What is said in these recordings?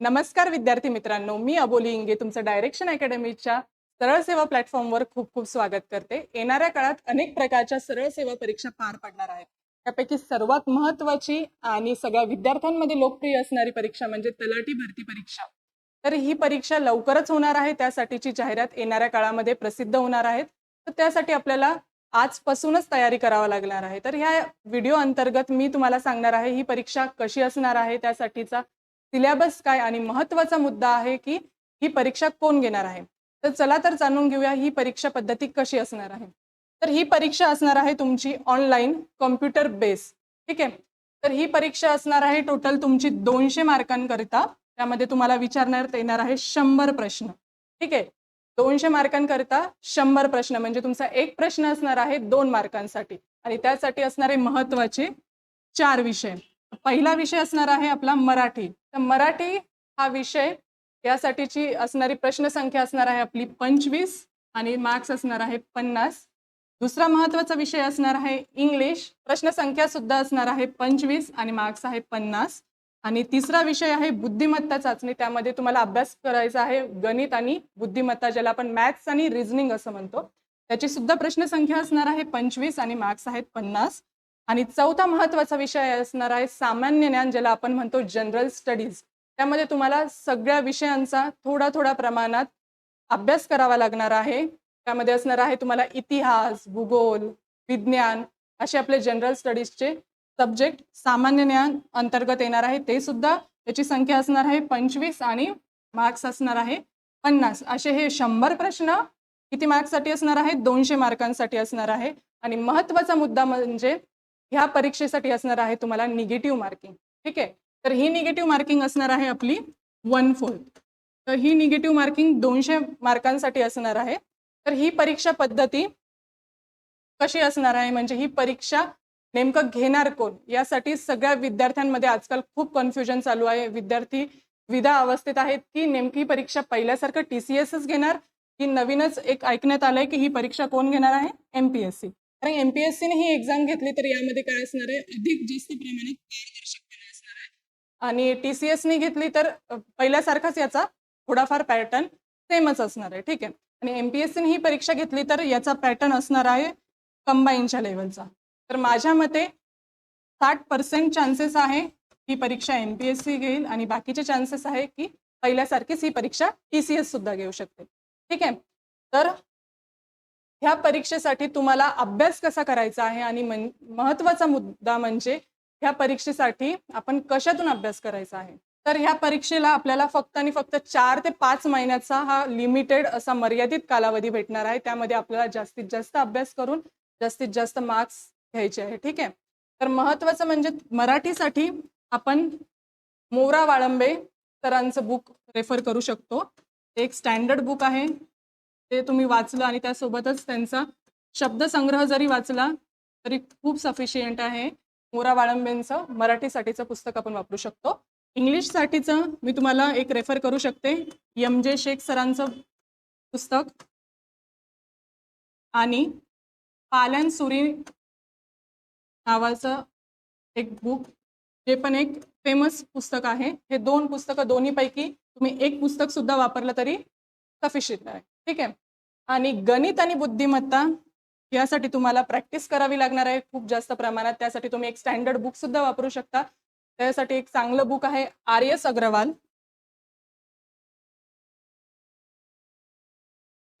नमस्कार विद्यार्थी मित्रांनो मी अबोली इंगे तुमचं डायरेक्शन अकॅडमीच्या सरळ सेवा प्लॅटफॉर्मवर खूप खूप स्वागत करते. येणाऱ्या काळात अनेक प्रकारच्या सरळ सेवा परीक्षा पार पडणार आहेत. त्यापैकी सर्वात महत्वाची आणि सगळ्या विद्यार्थ्यांमध्ये लोकप्रिय असणारी परीक्षा म्हणजे तलाठी भरती परीक्षा. तर ही परीक्षा लवकरच होणार आहे त्यासाठीची जाहिरात येणाऱ्या काळामध्ये प्रसिद्ध होणार आहेत. तर त्यासाठी आपल्याला आजपासूनच तयारी करावा लागणार आहे. तर ह्या व्हिडिओ अंतर्गत मी तुम्हाला सांगणार आहे ही परीक्षा कशी असणार आहे त्यासाठीचा सिलेबस काय आणि महत्त्वाचा मुद्दा आहे की ही परीक्षा कोण घेणार आहे? तर चला तर जाणून घेऊया ही परीक्षा पद्धती कशी असणार आहे. तर ही परीक्षा असणार आहे तुमची ऑनलाईन कॉम्प्युटर बेस ठीक आहे? तर ही परीक्षा असणार आहे टोटल तुमची दोनशे मार्कांकरिता. त्यामध्ये तुम्हाला विचारण्यात येणार आहे शंभर प्रश्न. ठीक आहे? दोनशे मार्कांकरिता शंभर प्रश्न. म्हणजे तुमचा एक प्रश्न असणार आहे दोन मार्कांसाठी. आणि त्यासाठी असणारे महत्त्वाचे चार विषय. पहिला विषय असणार आहे आपला मराठी. तर मराठी हा विषय यासाठीची असणारी प्रश्नसंख्या असणार आहे आपली पंचवीस आणि मार्क्स असणार आहे पन्नास. दुसरा महत्त्वाचा विषय असणार आहे इंग्लिश. प्रश्नसंख्या सुद्धा असणार आहे पंचवीस आणि मार्क्स आहे पन्नास. आणि तिसरा विषय आहे बुद्धिमत्ता चाचणी. त्यामध्ये तुम्हाला अभ्यास करायचा आहे गणित आणि बुद्धिमत्ता ज्याला आपण मॅथ्स आणि रिझनिंग असं म्हणतो. त्याची सुद्धा प्रश्नसंख्या असणार आहे पंचवीस आणि मार्क्स आहेत पन्नास. आणि चौथा महत्त्वाचा विषय असणार आहे सामान्य ज्ञान ज्याला आपण म्हणतो जनरल स्टडीज त्यामध्ये तुम्हाला सगळ्या विषयांचा थोडा थोडा प्रमाणात अभ्यास करावा लागणार आहे. त्यामध्ये असणार आहे तुम्हाला इतिहास भूगोल विज्ञान असे आपले जनरल स्टडीजचे सब्जेक्ट सामान्य ज्ञान अंतर्गत येणार आहे. ते सुद्धा त्याची संख्या असणार आहे पंचवीस आणि मार्क्स असणार आहे पन्नास. असे हे शंभर प्रश्न किती मार्क्ससाठी असणार आहे? दोनशे मार्कांसाठी असणार आहे. आणि महत्त्वाचा मुद्दा म्हणजे ह्या परीक्षेसाठी असणार आहे तुम्हाला निगेटिव्ह मार्किंग ठीक आहे? तर ही निगेटिव्ह मार्किंग असणार आहे आपली वन फोर्थ तर ही निगेटिव्ह मार्किंग दोनशे मार्कांसाठी असणार आहे. तर ही परीक्षा पद्धती कशी असणार आहे? म्हणजे ही परीक्षा नेमकं घेणार कोण? यासाठी सगळ्या विद्यार्थ्यांमध्ये आजकाल खूप कन्फ्युजन चालू आहे. विद्यार्थी विधा अवस्थेत आहेत की नेमकी परीक्षा पहिल्यासारखं टी सी एसच घेणार की नवीनच एक ऐकण्यात आलंय की ही परीक्षा कोण घेणार आहे? एम पी एस सी कारण एम पी एस सीने ही एक्झाम घेतली तर यामध्ये काय असणार आहे? अधिक जास्त प्रमाणात पारदर्शकपणा असणार आहे. आणि टी सी एसने घेतली तर पहिल्यासारखाच याचा थोडाफार पॅटर्न सेमच असणार आहे. ठीक आहे? आणि एम पी एस सीने ही परीक्षा घेतली तर याचा पॅटर्न असणार आहे कंबाईनच्या लेवलचा तर माझ्या मते साठ पर्सेंट चान्सेस आहे ही परीक्षा एम पी एस सी घेईल आणि बाकीचे चान्सेस आहे की पहिल्यासारखीच ही परीक्षा टी सी एस सुद्धा घेऊ शकते. ठीक आहे? तर ह्या परीक्षेसाठी तुम्हाला अभ्यास कसा करायचा आहे आणि मन महत्त्वाचा मुद्दा म्हणजे ह्या परीक्षेसाठी आपण कशातून अभ्यास करायचा आहे? तर ह्या परीक्षेला आपल्याला फक्त आणि फक्त चार ते पाच महिन्याचा हा लिमिटेड असा मर्यादित कालावधी भेटणार आहे. त्यामध्ये आपल्याला जास्तीत जास्त अभ्यास करून जास्तीत जास्त मार्क्स घ्यायचे आहे. ठीक आहे? तर महत्वाचं म्हणजे मराठीसाठी आपण मोरा वाळंबे सरांचं बुक रेफर करू शकतो. एक स्टँडर्ड बुक आहे. ते तुम्ही वाचलं आणि त्यासोबतच त्यांचा शब्दसंग्रह जरी वाचला तरी खूप सफिशियंट आहे. मोरा वाळंबेंचं मराठीसाठीचं पुस्तक आपण वापरू शकतो. इंग्लिशसाठीचं मी तुम्हाला एक रेफर करू शकते. यम जे शेख सरांचं पुस्तक. आणि पालन सुरी नावाचं एक बुक जे पण एक फेमस पुस्तक आहे. हे दोन पुस्तकं दोन्हीपैकी तुम्ही एक पुस्तक सुद्धा वापरलं तरी सफिशियंट आहे. ठीक आहे. आणि गणित आणि बुद्धिमत्ता यासाठी तुम्हाला प्रॅक्टिस करावी लागणार आहे खूप जास्त प्रमाणात. त्यासाठी तुम्ही एक स्टँडर्ड बुक सुद्धा वापरू शकता. त्यासाठी एक चांगलं बुक आहे आर एस अग्रवाल.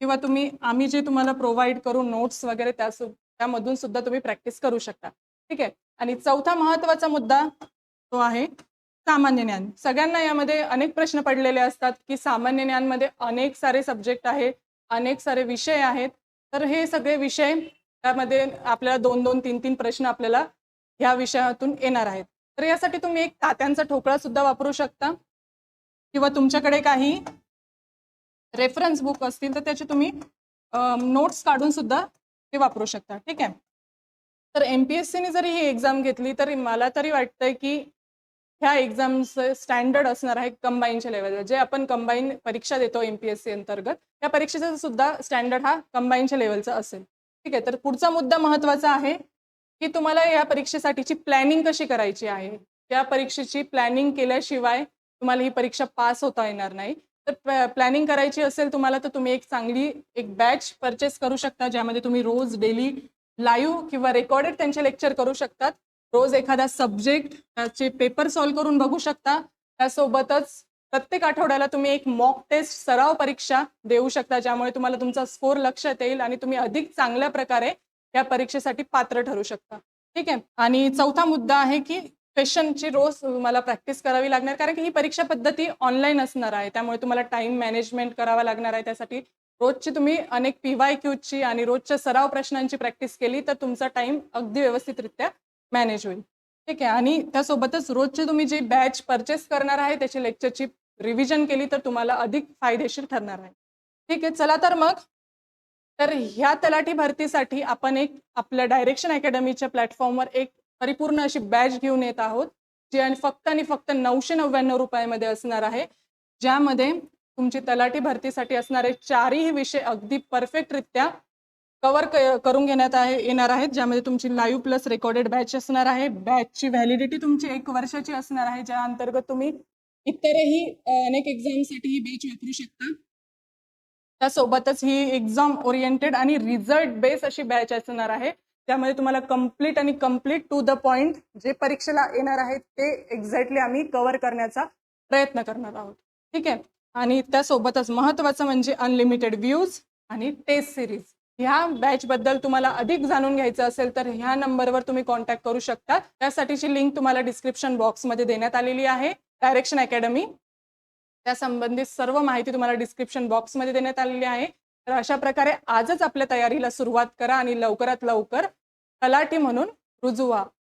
किंवा तुम्ही आम्ही जे तुम्हाला प्रोव्हाइड करू नोट्स वगैरे त्या सु- त्यामधून सुद्धा तुम्ही प्रॅक्टिस करू शकता. ठीक आहे. आणि चौथा महत्त्वाचा मुद्दा तो आहे सामान्य ज्ञान. सगळ्यांना यामध्ये अनेक प्रश्न पडलेले असतात की सामान्य ज्ञानमध्ये अनेक सारे सब्जेक्ट आहेत अनेक सारे विषय आहेत. तर हे सगळे विषय त्यामध्ये आपल्याला दोन दोन तीन तीन प्रश्न आपल्याला ह्या विषयातून येणार आहेत. तर यासाठी तुम्ही एक तात्यांचा ठोकळा सुद्धा वापरू शकता किंवा तुमच्याकडे काही रेफरन्स बुक असतील तर त्याचे तुम्ही नोट्स काढून सुद्धा ते वापरू शकता. ठीक आहे? तर एम पी एस सीने जरी ही एक्झाम घेतली तरी मला तरी वाटतंय की ह्या एक्झामचं स्टँडर्ड असणार आहे कंबाईनच्या लेवलला जे आपण कंबाईन परीक्षा देतो एम पी एस सी अंतर्गत त्या परीक्षेचा सुद्धा स्टँडर्ड हा कंबाईनच्या लेवलचा असेल. ठीक आहे तर पुढचा मुद्दा महत्त्वाचा आहे की तुम्हाला या परीक्षेसाठीची प्लॅनिंग कशी करायची आहे? या परीक्षेची प्लॅनिंग केल्याशिवाय तुम्हाला ही परीक्षा पास होता येणार नाही. तर प्लॅनिंग करायची असेल तुम्हाला तर तुम्ही एक चांगली एक बॅच परचेस करू शकता ज्यामध्ये तुम्ही रोज डेली लाईव्ह किंवा रेकॉर्डेड त्यांचे लेक्चर करू शकतात. रोज एखादा सब्जेक्ट त्याचे पेपर सॉल्व्ह करून बघू शकता. त्यासोबतच प्रत्येक आठवड्याला तुम्ही एक मॉक टेस्ट सराव परीक्षा देऊ शकता ज्यामुळे तुम्हाला तुमचा स्कोर लक्षात येईल आणि तुम्ही अधिक चांगल्या प्रकारे या परीक्षेसाठी पात्र ठरू शकता. ठीक आहे? आणि चौथा मुद्दा आहे की क्वेश्चनची रोज तुम्हाला प्रॅक्टिस करावी लागणार कारण की ही परीक्षा पद्धती ऑनलाईन असणार आहे. त्यामुळे तुम्हाला टाइम मॅनेजमेंट करावा लागणार आहे. त्यासाठी रोजची तुम्ही अनेक पी वाय क्यूची आणि रोजच्या सराव प्रश्नांची प्रॅक्टिस केली तर तुमचा टाइम अगदी व्यवस्थितरित्या मॅनेज होईल. ठीक आहे? आणि त्यासोबतच रोजचे तुम्ही जी बॅच परचेस करणार आहे त्याची लेक्चरची रिव्हिजन केली तर तुम्हाला अधिक फायदेशीर ठरणार आहे. ठीक आहे? चला तर मग. तर ह्या तलाठी भरतीसाठी आपण एक आपल्या डायरेक्शन अकॅडमीच्या प्लॅटफॉर्मवर एक परिपूर्ण अशी बॅच घेऊन येत आहोत जी आणि फक्त आणि फक्त नऊशे नव्याण्णव रुपयामध्ये असणार आहे. ज्यामध्ये तुमची तलाठी भरतीसाठी असणारे चारही विषय अगदी परफेक्टरित्या कव्हर करून घेण्यात आहे येणार आहेत ज्यामध्ये तुमची लाईव्ह प्लस रेकॉर्डेड बॅच असणार आहे. बॅचची व्हॅलिडिटी तुमची एक वर्षाची असणार आहे ज्या अंतर्गत तुम्ही इतरही अनेक एक्झामसाठी ही बॅच वापरू शकता. त्यासोबतच ही एक्झाम ओरिएंटेड आणि रिझल्ट बेस अशी बॅच असणार आहे. त्यामध्ये तुम्हाला कंप्लीट आणि कंप्लीट टू द पॉइंट जे परीक्षेला येणार आहे ते एक्झॅक्टली आम्ही कव्हर करण्याचा प्रयत्न करणार आहोत. ठीक आहे? आणि त्यासोबतच महत्वाचं म्हणजे अनलिमिटेड व्ह्यूज आणि टेस्ट सिरीज ह्या बॅचबद्दल तुम्हाला अधिक जाणून घ्यायचं असेल तर ह्या नंबरवर तुम्ही कॉन्टॅक्ट करू शकता. त्यासाठीची लिंक तुम्हाला डिस्क्रिप्शन बॉक्समध्ये देण्यात आलेली आहे. डायरेक्शन अकॅडमी त्या संबंधित सर्व माहिती तुम्हाला डिस्क्रिप्शन बॉक्समध्ये देण्यात आलेली आहे. तर अशा प्रकारे आजच आपल्या तयारीला सुरुवात करा आणि लवकरात लवकर तलाठी म्हणून रुजू व्हा